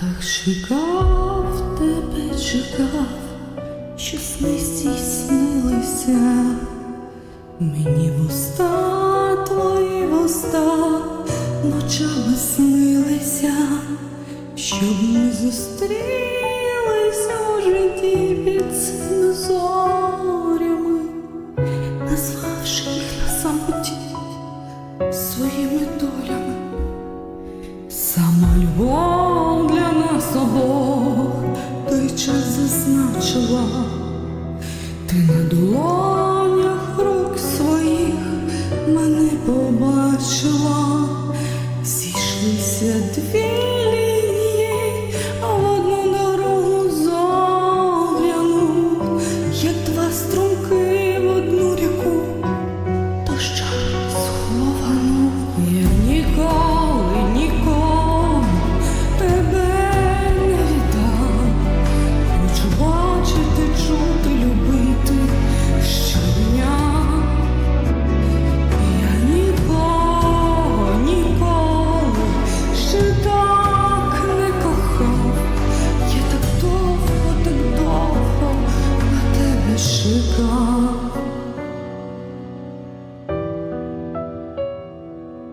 Так чекав тебе, чекав, що сни здійснилися. Мені вуста твої вуста ночами снилися, щоб ми зустрілися у житті під цими зорями, назвавши їх на самоті своїми долями. Сама любов Ти на долонях рук своїх мене побачила, зійшлися дві лінії, а в одну дорогу зоряну, як два струмки.